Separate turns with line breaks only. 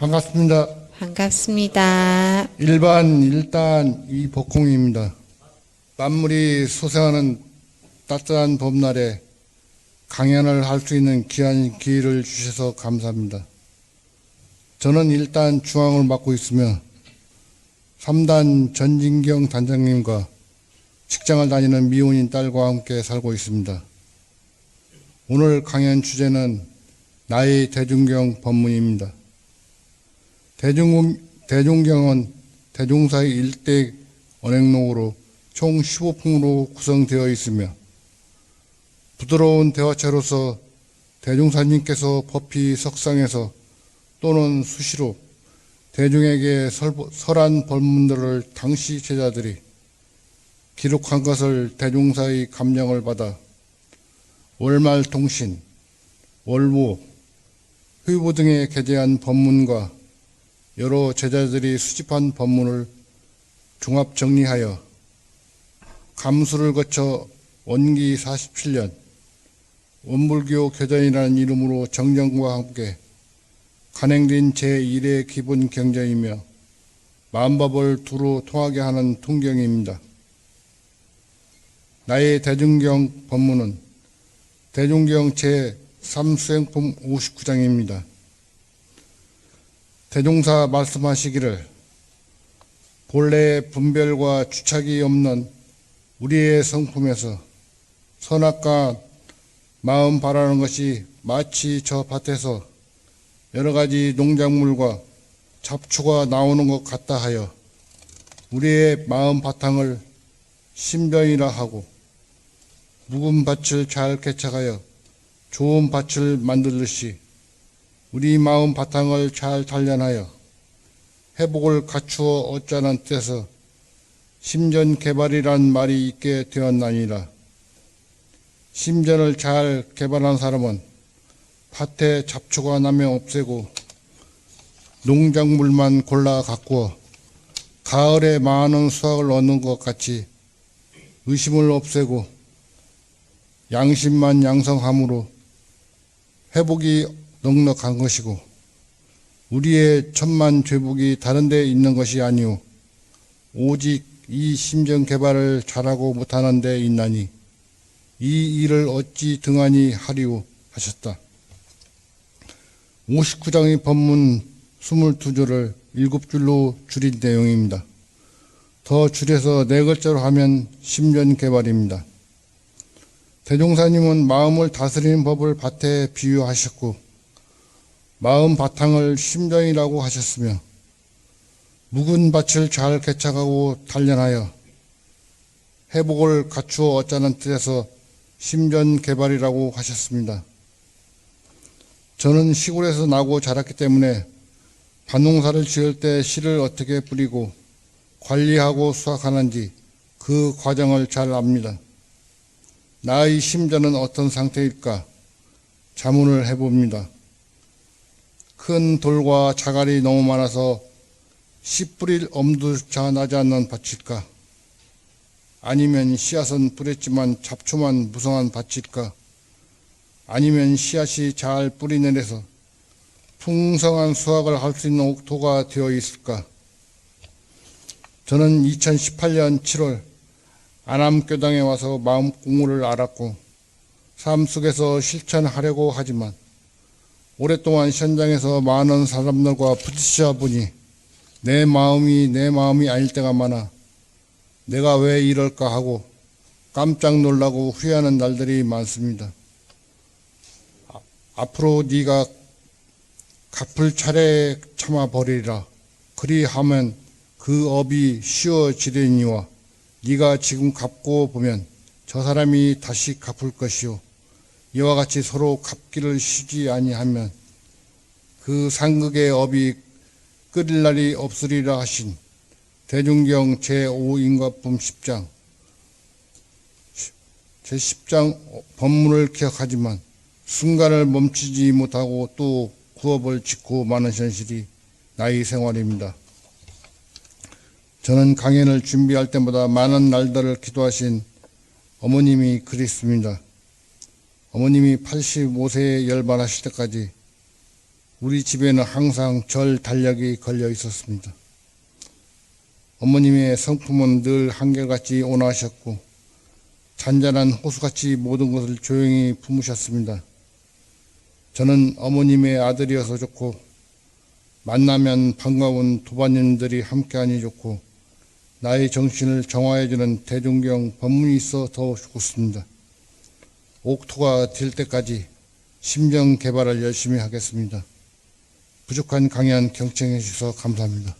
반갑습니다.
반갑습니다.
일반 일단 이복홍입니다. 만물이 소생하는 따뜻한 봄날에 강연을 할 수 있는 귀한 기회를 주셔서 감사합니다. 저는 일단 중앙을 맡고 있으며 3단 전진경 단장님과 직장을 다니는 미혼인 딸과 함께 살고 있습니다. 오늘 강연 주제는 나의 대중경 법문입니다. 대중, 대중경은 대종사의 일대 언행록으로 총 15품으로 구성되어 있으며 부드러운 대화체로서 대종사님께서 법히 석상에서 또는 수시로 대중에게 설, 설한 법문들을 당시 제자들이 기록한 것을 대종사의 감명을 받아 월말 통신, 월모, 회부 등에 게재한 법문과 여러 제자들이 수집한 법문을 종합 정리하여 감수를 거쳐 원기 47년 원불교 교전이라는 이름으로 정정과 함께 간행된 제1의 기본 경전이며 만법을 두루 통하게 하는 통경입니다. 나의 대중경 법문은 대중경 제3수행품 59장입니다. 대종사 말씀하시기를 본래 분별과 주착이 없는 우리의 성품에서 선악과 마음 바라는 것이 마치 저 밭에서 여러 가지 농작물과 잡초가 나오는 것 같다 하여 우리의 마음 바탕을 신병이라 하고 묵은 밭을 잘 개척하여 좋은 밭을 만들듯이 우리 마음 바탕을 잘 단련하여 회복을 갖추어 얻자는 뜻에서 심전 개발이란 말이 있게 되었나니라. 심전을 잘 개발한 사람은 밭에 잡초가 나면 없애고 농작물만 골라 가꾸어 가을에 많은 수확을 얻는 것 같이 의심을 없애고 양심만 양성함으로 회복이 넉넉한 것이고 우리의 천만 죄복이 다른 데 있는 것이 아니오 오직 이 심정 개발을 잘하고 못하는 데 있나니 이 일을 어찌 등한히 하리오 하셨다. 59장의 법문 22줄을 7줄로 줄인 내용입니다. 더 줄여서 네 글자로 하면 심전 개발입니다. 대종사님은 마음을 다스리는 법을 밭에 비유하셨고 마음 바탕을 심정이라고 하셨으며 묵은 밭을 잘 개척하고 단련하여 회복을 갖추어 얻자는 뜻에서 심전 개발이라고 하셨습니다. 저는 시골에서 나고 자랐기 때문에 밭농사를 지을 때 씨를 어떻게 뿌리고 관리하고 수확하는지 그 과정을 잘 압니다. 나의 심전은 어떤 상태일까? 자문을 해봅니다. 큰 돌과 자갈이 너무 많아서 씨 뿌릴 엄두조차 나지 않는 밭일까? 아니면 씨앗은 뿌렸지만 잡초만 무성한 밭일까? 아니면 씨앗이 잘 뿌리 내려서 풍성한 수확을 할 수 있는 옥토가 되어 있을까? 저는 2018년 7월 안암교당에 와서 마음 공부를 알았고 삶 속에서 실천하려고 하지만 오랫동안 현장에서 많은 사람들과 부딪혀 보니 내 마음이 내 마음이 아닐 때가 많아 내가 왜 이럴까 하고 깜짝 놀라고 후회하는 날들이 많습니다. 아, 앞으로 네가 갚을 차례 참아 버리라. 그리하면 그 업이 쉬워지려니와 네가 지금 갚고 보면 저 사람이 다시 갚을 것이요. 이와 같이 서로 갚기를 쉬지 아니하면 그 상극의 업이 끓일 날이 없으리라 하신 대중경 제5인과품 10장 제10장 법문을 기억하지만 순간을 멈추지 못하고 또 구업을 짓고 많은 현실이 나의 생활입니다. 저는 강연을 준비할 때마다 많은 날들을 기도하신 어머님이 그립습니다. 어머님이 85세에 열반하실 때까지 우리 집에는 항상 절 달력이 걸려 있었습니다. 어머님의 성품은 늘 한결같이 온화하셨고 잔잔한 호수같이 모든 것을 조용히 품으셨습니다. 저는 어머님의 아들이어서 좋고 만나면 반가운 도반님들이 함께하니 좋고 나의 정신을 정화해주는 대중경 법문이 있어 더 좋습니다. 옥토가 될 때까지 심정 개발을 열심히 하겠습니다. 부족한 강연 경청해 주셔서 감사합니다.